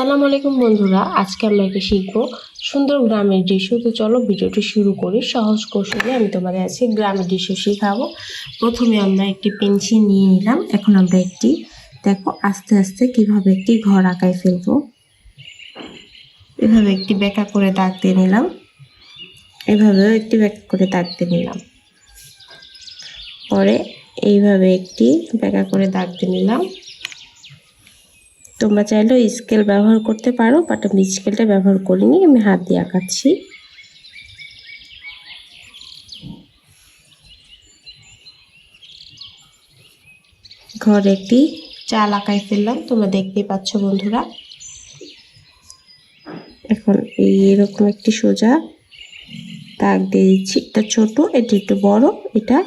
আসসালামু আলাইকুম বন্ধুরা, আজকে আমরা একে শিখব? সুন্দর গ্রামের দৃশ্য। তো চলো ভিডিওটি শুরু করি। সহজ কৌশলে আমি তোমাদের আজকে গ্রামের দৃশ্য শেখাবো। প্রথমে আমরা একটি পেন্সিল নিয়ে নিলাম। এখন আমরা একটি, দেখো, আস্তে আস্তে কীভাবে একটি ঘর আঁকায় ফেলব। এভাবে একটি বেঁকা করে দাগ দিয়ে নিলাম। এভাবেও একটি বেঁকা করে দাগ দিয়ে নিলাম। পরে এইভাবে একটি বেঁকা করে দাগ দিয়ে নিলাম। তোমরা চাইলেও স্কেল ব্যবহার করতে পারো বাট আমি স্কেলটা ব্যবহার করিনি, আমি হাত দিয়ে আঁকাচ্ছি। ঘরে একটি চাল আঁকায় ফেললাম, তোমরা দেখতেই পাচ্ছ বন্ধুরা। এখন এই এরকম একটি সোজা দাগ দিয়ে দিচ্ছি, এটা ছোট, এটি একটু বড়, এটা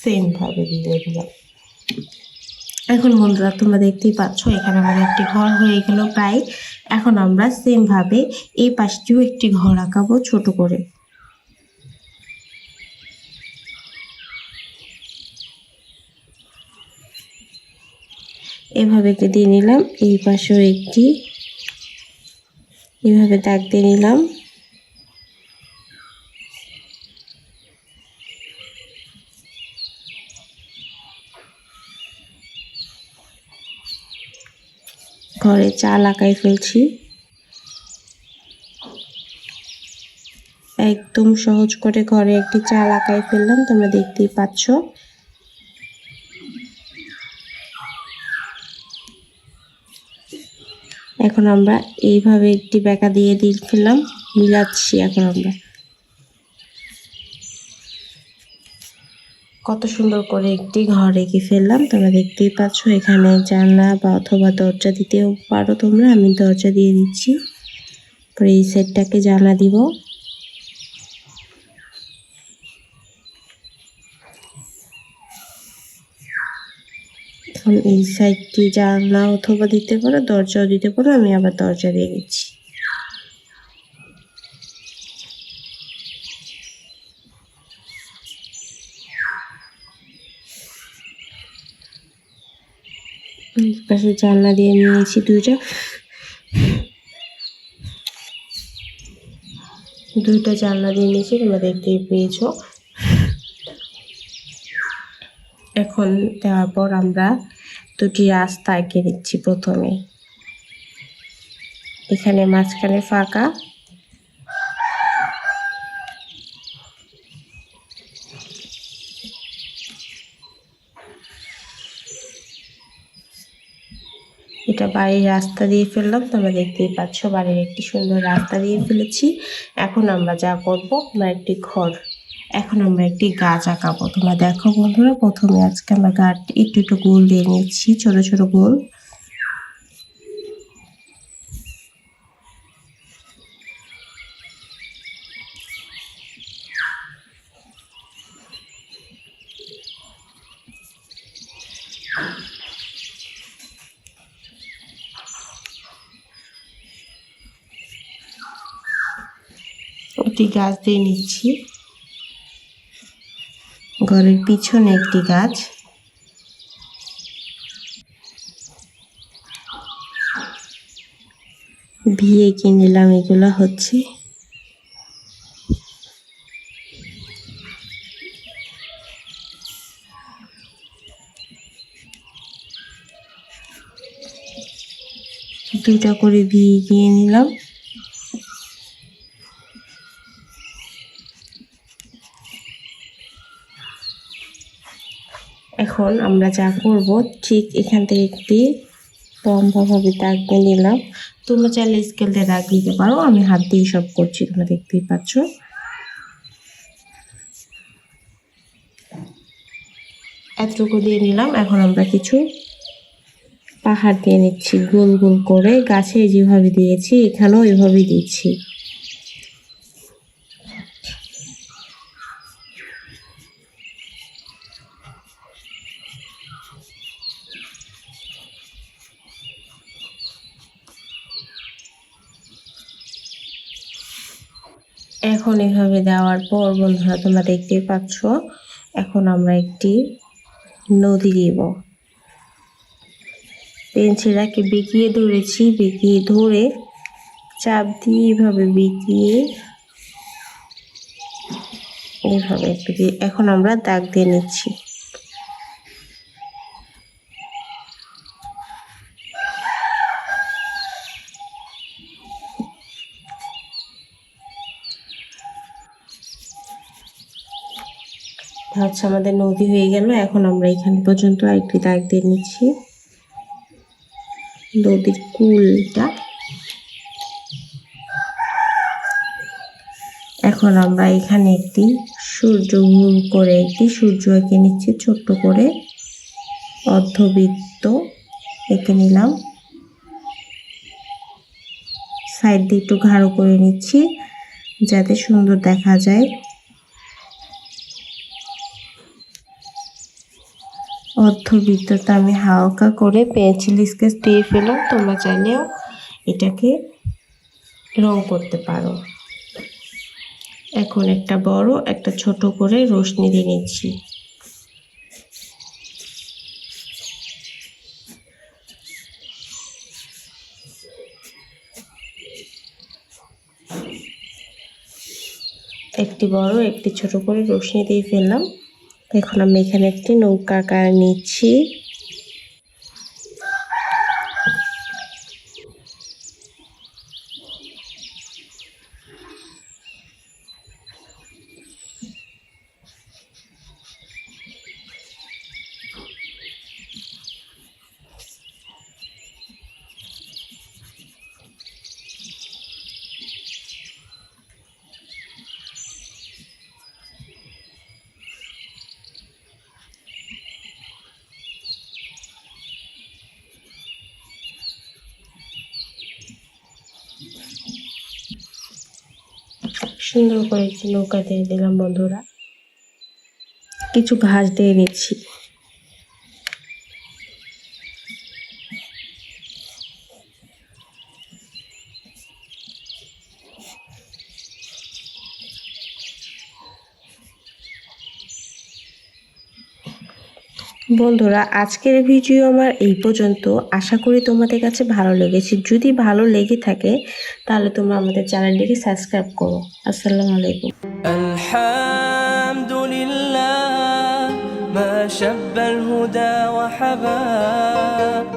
সেম ভাবে দিয়ে দিলাম। এখন বন্ধুরা, তোমরা দেখতেই পাচ্ছ, এখানে আমাদের একটি ঘর হয়ে গেল প্রায়। এখন আমরা সেম ভাবে এই পাশটিও একটি ঘর আঁকাবো ছোট করে। এভাবে দিয়ে নিলাম, এই পাশেও একটি। এভাবে দাগ দিয়ে নিলাম। ঘরে চাল আঁকাই ফেলছি। একদম সহজ করে ঘরে একটি চাল আঁকাই ফেললাম, তোমরা দেখতেই পাচ্ছ। এখন আমরা এইভাবে একটি বেঁকা দিয়ে দিয়ে ফেললাম, মিলাচ্ছি এখন আমরা। কত সুন্দর করে একটি ঘর এঁকে ফেললাম। তোমরা দেখতেই পাচ্ছ, এখানে জানলা বা অথবা দরজা দিতেও পারো তোমরা। আমি দরজা দিয়ে দিচ্ছি। পরে এই সেটটাকে জানলা দিব। এই সাইডটি জানলা অথবা দিতে পারো, দরজাও দিতে পারো। আমি আবার দরজা দিয়ে দিচ্ছি। পাশে জানলা দিয়ে নিয়েছি দুইটা। দুইটা জানলা দিয়ে নিয়েছি, তোমরা দেখতেই পেয়েছ। এখন দেওয়ার পর আমরা দুটি রাস্তা এঁকে দিচ্ছি প্রথমে। এখানে মাঝখানে ফাঁকা। এটা বাড়ির রাস্তা দিয়ে ফেললাম। তোমরা দেখতেই পাচ্ছ বাড়ির একটি সুন্দর রাস্তা দিয়ে ফেলেছি। এখন আমরা যা করব, আমরা একটি ঘর। এখন আমরা একটি গাছ আঁকাবো। তোমরা দেখো বন্ধুরা, প্রথমে আজকে আমরা গাছ একটু একটু গোল দিয়ে নিচ্ছি, ছোটো ছোটো গোল। একটি গাছ দিয়ে নিচ্ছি। ঘরের পিছনে একটি গাছ। বিয়ে কিনলাম এগুলো হচ্ছে। দুটা করে বিয়ে কিনে নিলাম। এখন আমরা যা করব, ঠিক এখান থেকে একটি লম্বাভাবে দাগ দিয়ে নিলাম। তোমরা চাইলে স্কেল দিয়ে দাগ দিতে পারো, আমি হাত দিয়ে সব করছি, তোমরা দেখতেই পাচ্ছ। এতটুকু দিয়ে নিলাম, এখন আমরা কিছু পাহাড় দিয়ে নিচ্ছি, গোল গোল করে। গাছে যেভাবে দিয়েছি, এখানেও এভাবেই দিচ্ছি। এখন এভাবে দেওয়ার পর, বন্ধুরা, তোমরা দেখতেই পাচ্ছ, এখন আমরা একটি নদী দিব পেন্সিলটাকে বেঁকিয়ে ধরেছি, বেঁকিয়ে ধরে চাপ দিয়ে এভাবে বেঁকিয়ে, এভাবে এখন আমরা দাগ দিয়ে নিচ্ছি। হচ্ছে আমাদের নদী হয়ে গেল। এখন আমরা এখানে পর্যন্ত একটি দাগ দিয়ে নিচ্ছি। নদীর কুলটা। এখন আমরা এখানে একটি সূর্য গোল করে একটি সূর্য এঁকে নিচ্ছি, ছোট্ট করে। অর্ধবৃত্ত এঁকে নিলাম। সাইড দিয়ে একটু ঘাড়ো করে নিচ্ছি, যাতে সুন্দর দেখা যায়। অর্ধবৃত্তটা আমি হালকা করে পেন্সিল স্কেচ দিয়ে ফেলাম তোমরা চাইলেও এটাকে রং করতে পারো। এখন একটা বড়, একটা ছোট করে রোশনি দিয়ে নিচ্ছি। একটি বড়, একটি ছোট করে রোশনি দিয়ে ফেললাম। এখন আমি এখানে একটি নৌকা আকার নিচ্ছি। সুন্দর করে একটি নৌকা দিয়ে দিলাম বন্ধুরা। কিছু ঘাস দিয়ে নিচ্ছি। বন্ধুরা আজকের ভিডিও আমার এই পর্যন্ত আশা করি তোমাদের কাছে ভালো লেগেছে যদি ভালো লেগে থাকে তাহলে তোমরা আমাদের চ্যানেলটিকে সাবস্ক্রাইব করো আসসালামু আলাইকুম الحمد لله ما شب الهدى وحباب